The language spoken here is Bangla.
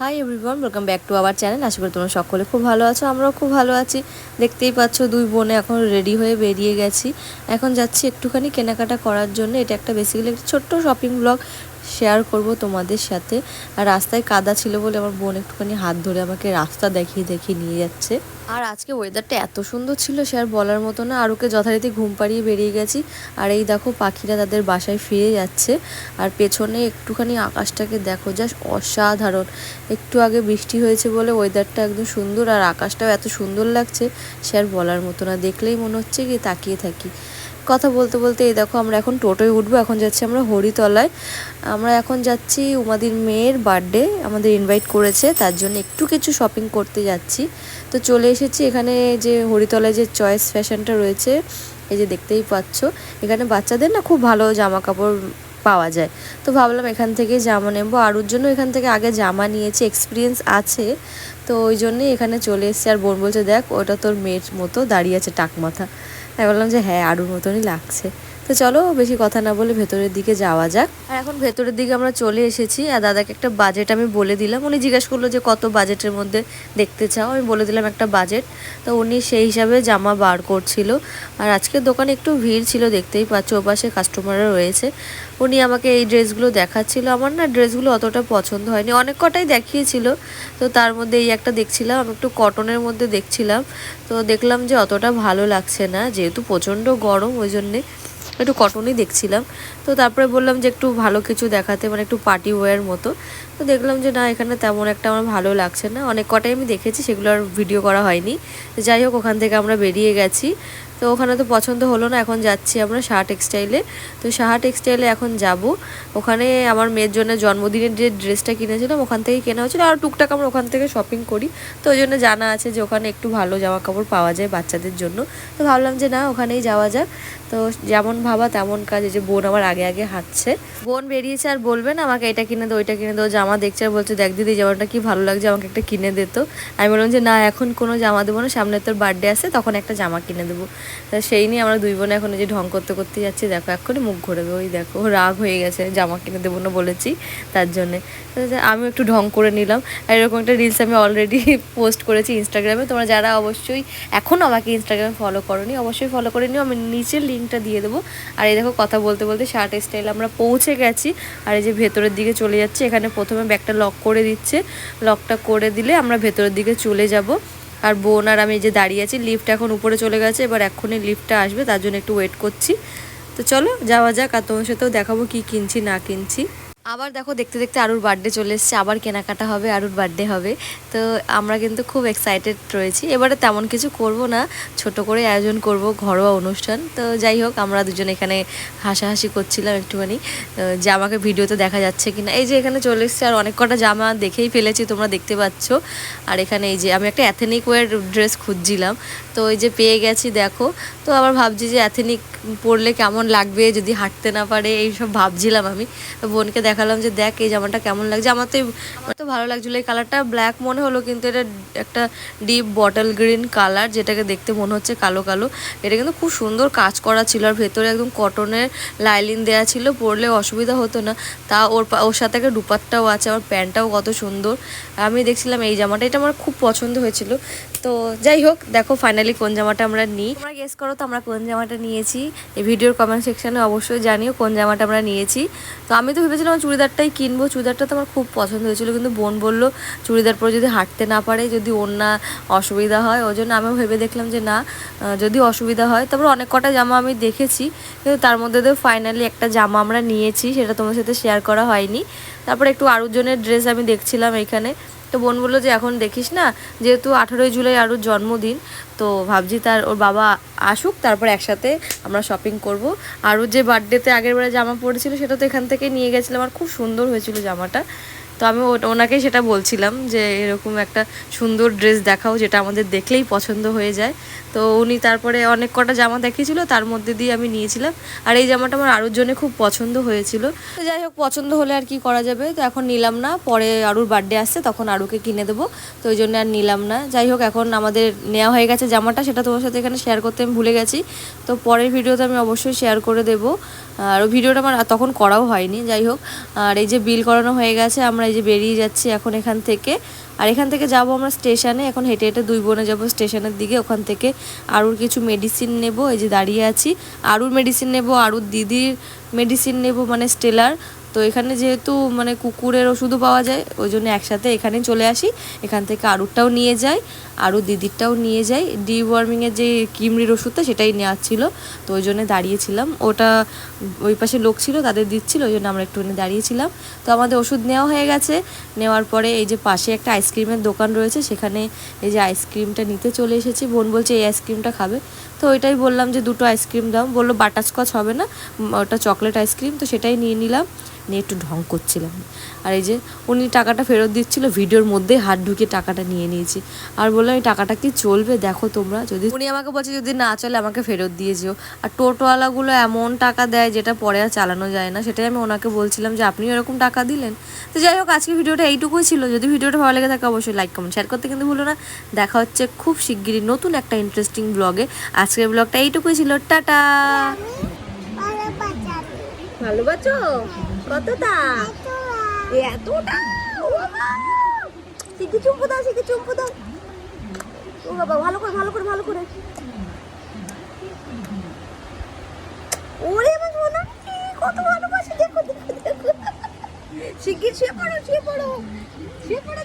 Hi everyone welcome back to our channel আশা করি তোমরা সকলে খুব ভালো আছো, আমরাও খুব ভালো আছি। দেখতেই পাচ্ছ দুই বোনে এখন রেডি হয়ে বেরিয়ে গেছি। এখন যাচ্ছি একটুখানি কেনাকাটা করার জন্য। এটা একটা বেসিক্যালি একটা ছোট্ট শপিং ব্লগ শেয়ার করব তোমাদের সাথে। আর রাস্তায় কাদা ছিল বলে আমার বোন একটুখানি হাত ধরে আমাকে রাস্তা দেখিয়ে দেখিয়ে নিয়ে যাচ্ছে। আর আজকে ওয়েদারটা এত সুন্দর ছিল সে আর বলার মতো না। আর ওকে যথারীতি ঘুম পাড়িয়ে বেরিয়ে গেছি। আর এই দেখো পাখিরা তাদের বাসায় ফিরে যাচ্ছে। আর পেছনে একটুখানি আকাশটাকে দেখো জাস্ট অসাধারণ। একটু আগে বৃষ্টি হয়েছে বলে ওয়েদারটা একদম সুন্দর। আর আকাশটাও এত সুন্দর লাগছে, সে আর বলার মতো না। দেখলেই মনে হচ্ছে কি তাকিয়ে থাকি। কথা বলতে বলতে এই দেখো আমরা এখন টোটোয় উঠবো, এখন যাচ্ছি আমরা হরিতলায়। আমরা এখন যাচ্ছি উমাদির মেয়ের বার্থডে, আমাদের ইনভাইট করেছে, তার জন্য একটু কিছু শপিং করতে যাচ্ছি। তো চলে এসেছি এখানে যে হরিতলায় যে চয়েস ফ্যাশনটা রয়েছে, এই যে দেখতেই পাচ্ছ। এখানে বাচ্চাদের না খুব ভালো জামা কাপড় পাওয়া যায়। তো ভাবলাম এখান থেকে জামা নেব। আর ওর জন্য এখান থেকে আগে জামা নিয়েছি এক্সপিরিয়েন্স আছে। তো ওই জন্যই এখানে চলে এসেছি। আর বোন বলছে, দেখ, ওটা তোর মেয়ের মতো দাঁড়িয়ে আছে টাক মাথা আমি বললাম যে হ্যাঁ আরুর মতনই লাগছে। তো চলো বেশি কথা না বলে ভেতরের দিকে যাওয়া যাক। আর এখন ভেতরের দিকে আমরা চলে এসেছি আর দাদাকে একটা বাজেট আমি বলে দিলাম। উনি জিজ্ঞেস করল যে কত বাজেটের মধ্যে দেখতে চাও? আমি বলে দিলাম একটা বাজেট তো উনি সেই হিসাবে জামা বার করছিল। আর আজকের দোকানে একটু ভিড় ছিল, দেখতেই পাচ্ছ, ওপাশে কাস্টমাররা রয়েছে। উনি আমাকে এই ড্রেসগুলো দেখাচ্ছিল। আমার না ড্রেসগুলো অতটা পছন্দ হয়নি। অনেক কটাই দেখিয়েছিল। তো তার মধ্যে এই একটা দেখছিলাম, আমি একটু কটনের মধ্যে দেখছিলাম। তো দেখলাম যে অতটা ভালো লাগছে না, যেহেতু প্রচণ্ড গরম, ওই জন্যে একটু কটনই দেখছিলাম। তো তারপরে বললাম যে একটু ভালো কিছু দেখাতে মানে একটু পার্টি ওয়্যার মতো। তো দেখলাম যে না, এখানে তেমন একটা আমার ভালো লাগছে না। অনেক কটাই আমি দেখেছি, সেগুলো আর ভিডিও করা হয়নি। যাই হোক, ওখান থেকে আমরা বেরিয়ে গেছি। তো ওখানে তো পছন্দ হলো না, এখন যাচ্ছি আমরা সাহা টেক্সটাইলে তো সাহা টেক্সটাইলে এখন যাব। ওখানে আমার মেয়ের জন্য জন্মদিনের যে ড্রেসটা কিনেছিলাম, ওখান থেকে কেনা হয়েছিল। আর টুকটাক আমরা ওখান থেকে শপিং করি। তো ওই জন্য জানা আছে যে ওখানে একটু ভালো জামা কাপড় পাওয়া যায় বাচ্চাদের জন্য। তো ভাবলাম যে না, ওখানেই যাওয়া যাক। তো যেমন ভাবা তেমন কাজ। এই যে বোন আমার আগে আগে হাঁটছে। বোন বেরিয়েছে আর বলবে না, আমাকে এটা কিনে দো ওইটা কিনে দো জামা দেখছে আর বলছে, দেখ দিদি, জামাটা কি ভালো লাগছে, আমাকে একটা কিনে দিত আমি বললাম যে, না, এখন কোনো জামা দেবো না, সামনে তোর বার্থডে আসে তখন একটা জামা কিনে দেবো। তা সেই নিয়ে আমরা দুই বোনে এখন যে ঢং করতে করতে যাচ্ছি। দেখো, এক্ষুনি মুখ ঘুরবে, ওই দেখো রাগ হয়ে গেছে, জামা কিনে দেবো না বলেছি তার জন্যে। আমি একটু ঢং করে নিলাম। আর এরকম একটা রিলস আমি অলরেডি পোস্ট করেছি ইনস্টাগ্রামে তোমরা যারা অবশ্যই এখনও আমাকে ইনস্টাগ্রামে ফলো করোনি, অবশ্যই ফলো করে নিও। আমি নিচের লিঙ্কটা দিয়ে দেবো। আর এই দেখো কথা বলতে বলতে শার্ট স্টাইল আমরা পৌঁছে গেছি। আর এই যে ভেতরের দিকে চলে যাচ্ছে, এখানে প্রথমে ব্যাগটা লক করে দিচ্ছে। লকটা করে দিলে আমরা ভেতরের দিকে চলে যাব। আর বোন আর আমি যে দাঁড়িয়ে আছি লিফট এখন উপরে চলে গেছে, এবার এক্ষুনি লিফ্টটা আসবে, তার জন্য একটু ওয়েট করছি। তো চলো যাওয়া যাক, আর তোমার সাথেও দেখাবো কি কিনছি, না কিনছি। আবার দেখো দেখতে দেখতে আরুর বার্থডে চলে এসছে, আবার কেনাকাটা হবে, আরুর বার্থডে হবে। তো আমরা কিন্তু খুব এক্সাইটেড রয়েছি। এবারে তেমন কিছু করব না, ছোট করে আয়োজন করব, ঘরোয়া অনুষ্ঠান। তো যাই হোক, আমরা দুজন এখানে হাসাহাসি করছিলাম একটুখানি। যে আমাকে ভিডিওতে দেখা যাচ্ছে কিনা। এই যে এখানে চলে এসছে আর অনেক কটা জামা দেখেই ফেলেছি, তোমরা দেখতে পাচ্ছ। আর এখানে এই যে আমি একটা অ্যাথেনিক ওয়ার ড্রেস খুঁজছিলাম। তো এই যে পেয়ে গেছি, দেখো। তো আবার ভাবছি যে অ্যাথেনিক পরলে কেমন লাগবে, যদি হাঁটতে না পারে, এইসব ভাবছিলাম আমি। বোনকে দেখালাম যে দেখ এই জামাটা কেমন লাগছে। আমার তো আমার তো ভালো লাগছিল। এই কালারটা ব্ল্যাক মনে হলো, কিন্তু এটা একটা ডিপ বটল গ্রিন কালার যেটাকে দেখতে মনে হচ্ছে কালো কালো। এটা কিন্তু খুব সুন্দর কাজ করা ছিল আর ভেতরে একদম কটনের লাইলিন দেওয়া ছিল, পরলে অসুবিধা হতো না। তা ওর ওর সাথে একটা ডুপারটাও আছে, আমার প্যান্টটাও কত সুন্দর। আমি দেখছিলাম এই জামাটা, এটা আমার খুব পছন্দ হয়েছিল। তো যাই হোক, দেখো ফাইনালি কোন জামাটা আমরা নিই। তোমরা গেস করো তো আমরা কোন জামাটা নিয়েছি। এই ভিডিওর কমেন্ট সেকশানে অবশ্যই জানিও কোন জামাটা আমরা নিয়েছি। তো আমি তো ভেবেছিলাম চুড়িদারটাই কিনবো। চুড়িদারটা তো আমার খুব পছন্দ হয়েছিল, কিন্তু বোন বলল চুড়িদার পরে যদি হাঁটতে না পারে, যদি ওর না অসুবিধা হয়, ওই জন্য আমিও ভেবে দেখলাম যে না যদি অসুবিধা হয়, তারপর অনেক কটা জামা আমি দেখেছি, কিন্তু তার মধ্যে তো ফাইনালি একটা জামা আমরা নিয়েছি, সেটা তোমার সাথে শেয়ার করা হয়নি। তারপর একটু আরও জনের ড্রেস আমি দেখছিলাম এখানে। তো বোন বলল যে, এখন দেখিস না, যেহেতু আঠেরোই জুলাই আরও জন্মদিন, তো ভাবছি তার, ওর বাবা আসুক, তারপর একসাথে আমরা শপিং করব। আরও যে বার্থডেতে আগের বারে জামা পড়েছিল, সেটা তো এখান থেকে নিয়ে গেছিলাম, আর খুব সুন্দর হয়েছিল জামাটা। তো আমি ওনাকে সেটা বলছিলাম যে এরকম একটা সুন্দর ড্রেস দেখাও যেটা আমাদের দেখলেই পছন্দ হয়ে যায়। তো উনি তারপরে অনেক কটা জামা দেখিয়েছিল, তার মধ্যে দিয়ে আমি নিয়েছিলাম। আর এই জামাটা আমার আরুর জন্য খুব পছন্দ হয়েছিল। তো যাই হোক, পছন্দ হলে আর কি করা যাবে? তো এখন নিলাম না, পরে আরুর বার্থডে আসছে, তখন আরুকে কিনে দেবো। তো ওই জন্য আর নিলাম না। যাই হোক, এখন আমাদের নেওয়া হয়ে গেছে জামাটা, সেটা তোমার সাথে এখানে শেয়ার করতে আমি ভুলে গেছি। তো পরের ভিডিওতে আমি অবশ্যই শেয়ার করে দেবো। আর ভিডিওটা আমার তখন করাও হয়নি, যাই হোক। আর এই যে বিল করানো হয়ে গেছে, আমরা এই যে বেরিয়ে যাচ্ছি এখন এখান থেকে। আর এখান থেকে যাব আমরা স্টেশনে। এখন হেঁটে হেঁটে দুই বোনে যাব স্টেশনের দিকে। ওখান থেকে আরুর কিছু মেডিসিন নেব। এই যে দাঁড়িয়ে আছি। আরুর মেডিসিন নেব, আরুর দিদির মেডিসিন নেব মানে স্টেলার তো এখানে যেহেতু মানে কুকুরের ওষুধও পাওয়া যায়, ওই জন্য একসাথে এখানে চলে আসি। এখান থেকে আরুরটাও নিয়ে যাই আরু দিদিরটাও নিয়ে যাই। ডিওয়ার্মিংয়ের যে কিমরির ওষুধটা সেটাই নেওয়ার ছিল, তো ওই জন্য দাঁড়িয়েছিলাম। ওটা ওই পাশে লোক ছিল, তাদের দিচ্ছিল, ওই জন্য আমরা একটুখানি দাঁড়িয়েছিলাম। তো আমাদের ওষুধ নেওয়া হয়ে গেছে। নেওয়ার পরে এই যে পাশে একটা আইসক্রিমের দোকান রয়েছে, সেখানে এই যে আইসক্রিমটা নিতে চলে এসেছি। বোন বলছে, এই আইসক্রিমটা খাবে। তো ওইটাই বললাম যে দুটো আইসক্রিম দাও। বলল, বাটারস্কচ হবে না ওটা চকলেট আইসক্রিম। তো সেটাই নিয়ে নিলাম। নিয়ে একটু ঢং করছিলাম। আর এই যে উনি টাকাটা ফেরত দিচ্ছিল, ভিডিওর মধ্যে হাত ঢুকিয়ে টাকাটা নিয়ে নিয়েছি। আর বললাম এই টাকাটা কি চলবে? দেখো তোমরা, যদি উনি আমাকে বলছে, যদি না চলে, আমাকে ফেরত দিয়ে যেও। আর টোটোওয়ালাগুলো এমন টাকা দেয়, যেটা পরে আর চালানো যায় না। সেটাই আমি ওনাকে বলছিলাম যে আপনি এরকম টাকা দিলেন? তো যাই হোক, আজকে ভিডিওটা এইটুকুই ছিল। যদি ভিডিওটা ভালো লেগে থাকে, অবশ্যই লাইক কমেন্ট শেয়ার করতে কিন্তু ভুলো না। দেখা হচ্ছে খুব শিগগিরই নতুন একটা ইন্টারেস্টিং ব্লগে আজকের ব্লগটা এইটুকুই ছিল, টাটা। ভালো বাচো? কতটা? এতটা? চুম্পু দাও চুম্পু দাও। ও বাবা, ভালো করে ভালো করে ভালো করে। ওরে, আমার কত ভালোবাসে, দেখো দেখো দেখো। পড়ো পড়ো পড়ো